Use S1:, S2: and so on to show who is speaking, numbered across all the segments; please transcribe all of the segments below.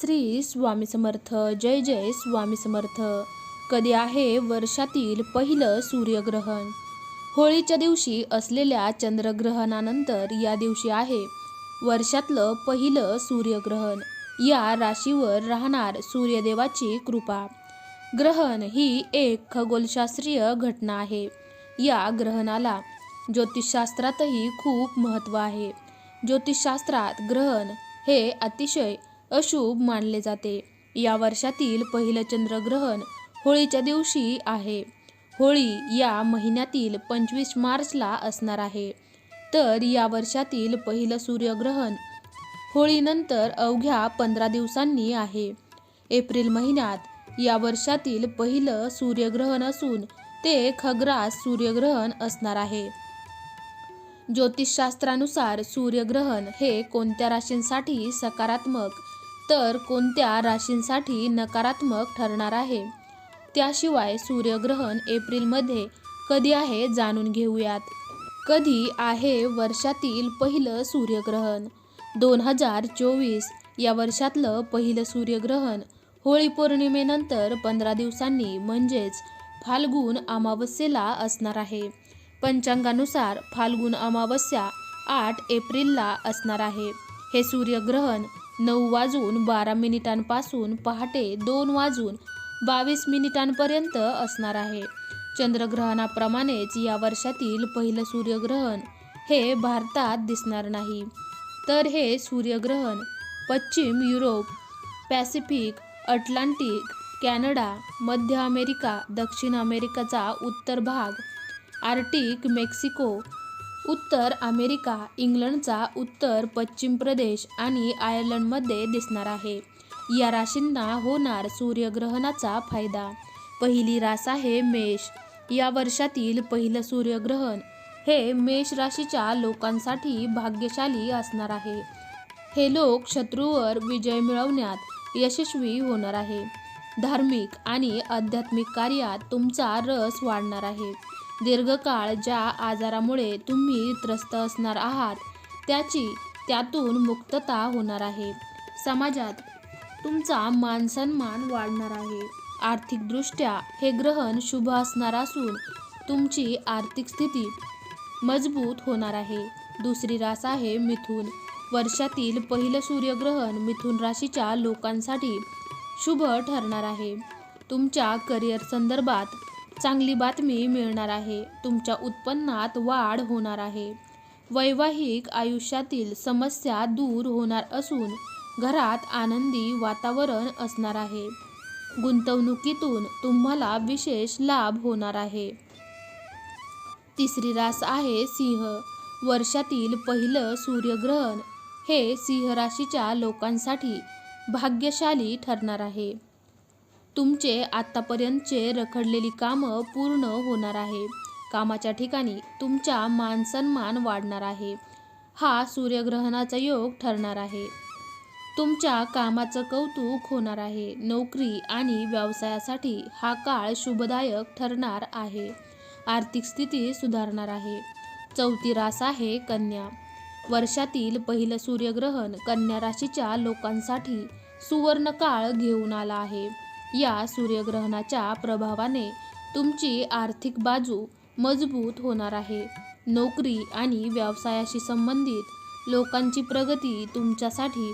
S1: श्री स्वामी समर्थ जय जय स्वामी समर्थ. कधी आहे वर्षातील पहिलं सूर्यग्रहण? होळीच्या दिवशी असलेल्या चंद्रग्रहणानंतर या दिवशी आहे वर्षातलं पहिलं सूर्यग्रहण. या राशीवर राहणार सूर्यदेवाची कृपा. ग्रहण ही एक खगोलशास्त्रीय घटना आहे. या ग्रहणाला ज्योतिषशास्त्रातही खूप महत्त्व आहे. ज्योतिषशास्त्रात ग्रहण हे अतिशय अशुभ मानले जाते. या वर्षातील पहिलं चंद्रग्रहण होळीच्या दिवशी आहे. होळी या महिन्यातील पंचवीस मार्चला असणार आहे. तर या वर्षातील पहिलं सूर्यग्रहण होळीनंतर अवघ्या पंधरा दिवसांनी आहे. एप्रिल महिन्यात या वर्षातील पहिलं सूर्यग्रहण असून ते खग्रास सूर्यग्रहण असणार आहे. ज्योतिषशास्त्रानुसार सूर्यग्रहण हे कोणत्या राशींसाठी सकारात्मक तर कोणत्या राशींसाठी नकारात्मक ठरणार आहे? त्याशिवाय सूर्यग्रहण एप्रिलमध्ये कधी आहे जाणून घेऊयात. कधी आहे वर्षातील पहिलं सूर्यग्रहण? दोन हजार चोवीस या वर्षातलं पहिलं सूर्यग्रहण होळी पौर्णिमेनंतर पंधरा दिवसांनी म्हणजेच फाल्गुन अमावस्येला असणार आहे. पंचांगानुसार फाल्गुन अमावस्या आठ एप्रिलला असणार आहे. हे सूर्यग्रहण नऊ वाजून बारा मिनिटांपासून पहाटे दोन वाजून बावीस मिनिटांपर्यंत असणार आहे. चंद्रग्रहणाप्रमाणेच या वर्षातील पहिलं सूर्यग्रहण हे भारतात दिसणार नाही. तर हे सूर्यग्रहण पश्चिम युरोप पॅसिफिक अटलांटिक कॅनडा मध्य अमेरिका दक्षिण अमेरिकेचा उत्तर भाग आर्टिक मेक्सिको उत्तर अमेरिका इंग्लंडचा उत्तर पश्चिम प्रदेश आणि आयर्लंडमध्ये दिसणार आहे. या राशींना होणार सूर्यग्रहणाचा फायदा. पहिली रास आहे मेष. या वर्षातील पहिलं सूर्यग्रहण हे मेष राशीच्या लोकांसाठी भाग्यशाली असणार आहे. हे लोक शत्रूवर विजय मिळवण्यात यशस्वी होणार आहे. धार्मिक आणि आध्यात्मिक कार्यात तुमचा रस वाढणार आहे. दीर्घकाळ ज्या आजारामुळे तुम्ही त्रस्त असणार आहात त्याची त्यातून मुक्तता होणार आहे. समाजात तुमचा मानसन्मान वाढणार आहे. आर्थिकदृष्ट्या हे ग्रहण शुभ असणार असून तुमची आर्थिक स्थिती मजबूत होणार आहे. दुसरी रास आहे मिथून. वर्षातील पहिलं सूर्यग्रहण मिथुन राशीच्या लोकांसाठी शुभ ठरणार आहे. तुमच्या करिअर संदर्भात चांगली बातमी मिळणार आहे. तुमच्या उत्पन्नात वाढ होणार आहे. वैवाहिक आयुष्यातील समस्या दूर होणार असून घरात आनंदी वातावरण असणार आहे. गुंतवणुकीतून तुम्हाला विशेष लाभ होणार आहे. तिसरी रास आहे सिंह. वर्षातील पहिलं सूर्यग्रहण हे सिंह राशीच्या लोकांसाठी भाग्यशाली ठरणार आहे. तुमचे आत्तापर्यंतचे रखडलेली कामं पूर्ण होणार आहे. कामाच्या ठिकाणी तुमचा मानसन्मान वाढणार आहे. हा सूर्यग्रहणाचा योग ठरणार आहे. तुमच्या कामाचं कौतुक होणार आहे. नोकरी आणि व्यवसायासाठी हा काळ शुभदायक ठरणार आहे. आर्थिक स्थिती सुधारणार आहे. चौथी रास आहे कन्या. वर्षातील पहिलं सूर्यग्रहण कन्या राशीच्या लोकांसाठी सुवर्ण काळ घेऊन आला आहे. या सूर्यग्रहणाच्या प्रभावाने तुमची आर्थिक बाजू मजबूत होणार आहे. नोकरी आणि व्यवसायाशी संबंधित लोकांची प्रगती तुमच्यासाठी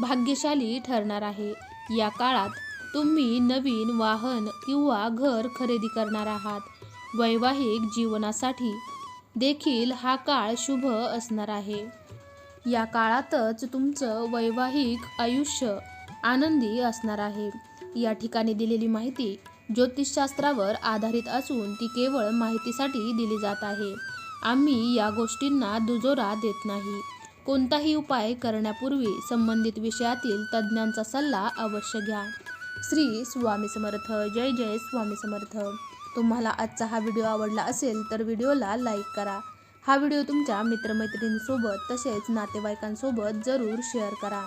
S1: भाग्यशाली ठरणार आहे. या काळात तुम्ही नवीन वाहन किंवा घर खरेदी करणार आहात. वैवाहिक जीवनासाठी देखील हा काळ शुभ असणार आहे. या काळातच तुमचं वैवाहिक आयुष्य आनंदी असणार आहे. या ठिकाणी दिलेली माहिती ज्योतिषशास्त्रावर आधारित असून ती केवळ माहितीसाठी दिली जात आहे. आम्ही या गोष्टींना दुजोरा देत नाही. कोणताही उपाय करण्यापूर्वी संबंधित विषयातील तज्ज्ञांचा सल्ला अवश्य घ्या. श्री स्वामी समर्थ. जय जय स्वामी समर्थ. तुम्हाला आजचा हा व्हिडिओ आवडला असेल तर व्हिडिओला लाईक करा. हा व्हिडिओ तुमच्या मित्रमैत्रिणींसोबत तसेच नातेवाईकांसोबत जरूर शेअर करा.